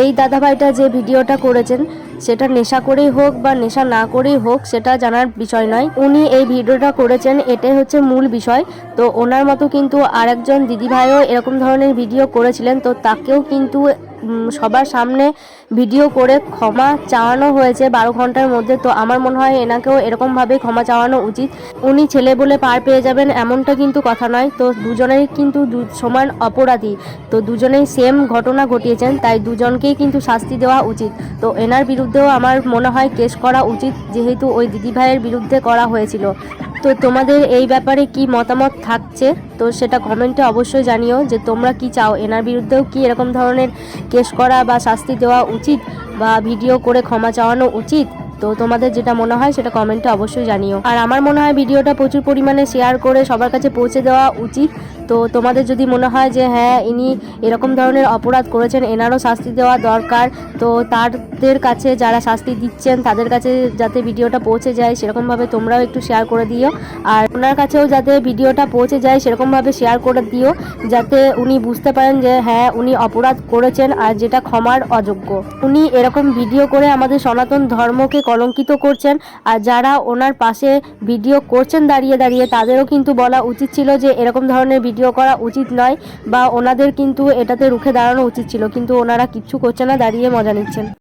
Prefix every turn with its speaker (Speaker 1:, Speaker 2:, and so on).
Speaker 1: এই দাদাভাইটা যে ভিডিওটা করেছেন, সেটা নেশা করেই হোক বা নেশা না করেই হোক, সেটা জানার বিষয় নয়। উনি এই ভিডিওটা করেছেন, এটাই হচ্ছে মূল বিষয়। তো ওনার মতো কিন্তু আরেকজন দিদিভাইও এরকম ধরনের ভিডিও করেছিলেন, তো তাকেও কিন্তু সবার সামনে ভিডিও করে ক্ষমা চাওয়ানো হয়েছে বারো ঘণ্টার মধ্যে। তো আমার মনে হয় এনাকেও এরকমভাবে ক্ষমা চাওয়ানো উচিত। উনি ছেলে বলে পার পেয়ে যাবেন এমনটা কিন্তু কথা নয়। তো দুজনেই কিন্তু সমান অপরাধী। তো দুজনেই সেম ঘটনা ঘটিয়েছেন, তাই দুজনকেই কিন্তু শাস্তি দেওয়া উচিত। তো এনার বিরুদ্ধেও আমার মনে হয় কেস করা উচিত, যেহেতু ওই দিদিভাইয়ের বিরুদ্ধে করা হয়েছিল। তো তোমাদের এই ব্যাপারে কি মতামত থাকছে? তো সেটা কমেন্টে অবশ্যই জানিও যে তোমরা কি চাও? এনার বিরুদ্ধেও কি এরকম ধরনের কেস করা বা শাস্তি দেওয়া উচিত বা ভিডিও করে ক্ষমা চাওয়ানো উচিত? তো তোমাদের যেটা মনে হয় সেটা কমেন্টে অবশ্যই জানিও। আর আমার মনে হয় ভিডিওটা প্রচুর পরিমাণে শেয়ার করে সবার কাছে পৌঁছে দেওয়া উচিত। তো তোমাদের যদি মনে হয় যে হ্যাঁ ইনি এরকম ধরনের অপরাধ করেছেন, এনারও শাস্তি দেওয়া দরকার। তো তাদের কাছে যারা শাস্তি দিচ্ছেন, তাদের কাছে যাতে ভিডিওটা পৌঁছে যায়, সেরকমভাবে তোমরাও একটু শেয়ার করে দিও। আর ওনার কাছেও যাতে ভিডিওটা পৌঁছে যায়, সেরকমভাবে শেয়ার করে দিও, যাতে উনি বুঝতে পারেন যে হ্যাঁ উনি অপরাধ করেছেন আর যেটা ক্ষমার অযোগ্য। উনি এরকম ভিডিও করে আমাদের সনাতন ধর্মকে কলঙ্কিত করছেন আর যারা ওনার পাশে ভিডিও করছেন দাঁড়িয়ে দাঁড়িয়ে, তাদেরও কিন্তু বলা উচিত ছিল যে এরকম ধরনের ভিডিও করা উচিত নয় বা ওনাদের কিন্তু এটাতে রুখে দাঁড়ানো উচিত ছিল, কিন্তু ওনারা কিচ্ছু করছে না, দাঁড়িয়ে মজা নিচ্ছেন।